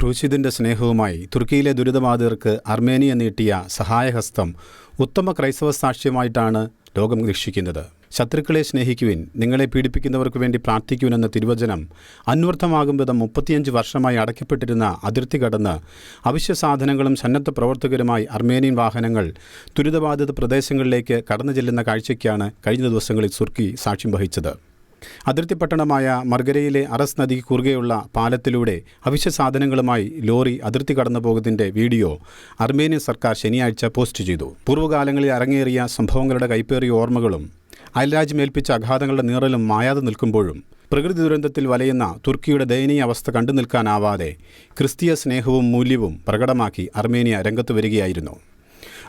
ക്രൂശിതിന്റെ സ്നേഹവുമായി തുർക്കിയിലെ ദുരിതബാധിതർക്ക് അർമേനിയ നീട്ടിയ സഹായഹസ്തം ഉത്തമ ക്രൈസ്തവ സാക്ഷ്യമായിട്ടാണ് ലോകം വീക്ഷിക്കുന്നത്. ശത്രുക്കളെ സ്നേഹിക്കുവിൻ നിങ്ങളെ പീഡിപ്പിക്കുന്നവർക്ക് വേണ്ടി പ്രാർത്ഥിക്കുവിൻ എന്ന തിരുവചനം അന്വർത്ഥമാകും വിധം മുപ്പത്തിയഞ്ച് വർഷമായി അടയ്ക്കപ്പെട്ടിരുന്ന അതിർത്തി കടന്ന് അവശ്യ സാധനങ്ങളും സന്നദ്ധ പ്രവർത്തകരുമായി അർമേനിയൻ വാഹനങ്ങൾ ദുരിതബാധിത പ്രദേശങ്ങളിലേക്ക് കടന്നു ചെല്ലുന്ന കാഴ്ചയ്ക്കാണ് കഴിഞ്ഞ ദിവസങ്ങളിൽ തുർക്കി സാക്ഷ്യം വഹിച്ചത്. അതിർത്തി പട്ടണമായ മർഗരയിലെ അറസ് നദിക്ക് കുറുകെയുള്ള പാലത്തിലൂടെ അവശ്യ സാധനങ്ങളുമായി ലോറി അതിർത്തി കടന്നു പോകുന്നതിന്റെ വീഡിയോ അർമേനിയൻ സർക്കാർ ശനിയാഴ്ച പോസ്റ്റ് ചെയ്തു. പൂർവകാലങ്ങളിൽ അരങ്ങേറിയ സംഭവങ്ങളുടെ കൈപ്പേറിയ ഓർമ്മകളും അയൽരാജ്യമേൽപ്പിച്ച അഘാതങ്ങളുടെ നീറലും മായാതെ നിൽക്കുമ്പോഴും പ്രകൃതി ദുരന്തത്തിൽ വലയുന്ന തുർക്കിയുടെ ദയനീയ അവസ്ഥ കണ്ടു നിൽക്കാനാവാതെ ക്രിസ്തീയ സ്നേഹവും മൂല്യവും പ്രകടമാക്കി അർമേനിയ രംഗത്ത് വരികയായിരുന്നു.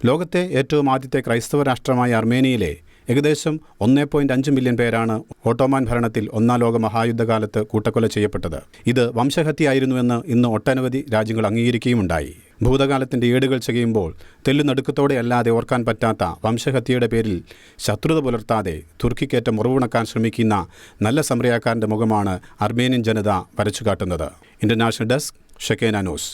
ലോകത്തെ ഏറ്റവും ആദ്യത്തെ ക്രൈസ്തവ രാഷ്ട്രമായ അർമേനിയയിലെ ഏകദേശം ഒന്നേ പോയിന്റ് അഞ്ച് മില്യൺ പേരാണ് ഓട്ടോമാൻ ഭരണത്തിൽ ഒന്നാം ലോക മഹായുദ്ധകാലത്ത് കൂട്ടക്കൊല ചെയ്യപ്പെട്ടത്. ഇത് വംശഹത്യയായിരുന്നുവെന്ന് ഇന്ന് ഒട്ടനവധി രാജ്യങ്ങൾ അംഗീകരിക്കുകയുമുണ്ടായി. ഭൂതകാലത്തിന്റെ ഏടുകൾ ചെയ്യുമ്പോൾ തെല്ലുനടുക്കത്തോടെ അല്ലാതെ ഓർക്കാൻ പറ്റാത്ത വംശഹത്യയുടെ പേരിൽ ശത്രുത പുലർത്താതെ തുർക്കിക്കേറ്റ മുറിവുണക്കാൻ ശ്രമിക്കുന്ന നല്ല സമരയാക്കാരന്റെ മുഖമാണ് അർമേനിയൻ ജനത വരച്ചു കാട്ടുന്നത് ഇന്റർനാഷണൽ ഡെസ്ക് ഷെക്കേന ന്യൂസ്.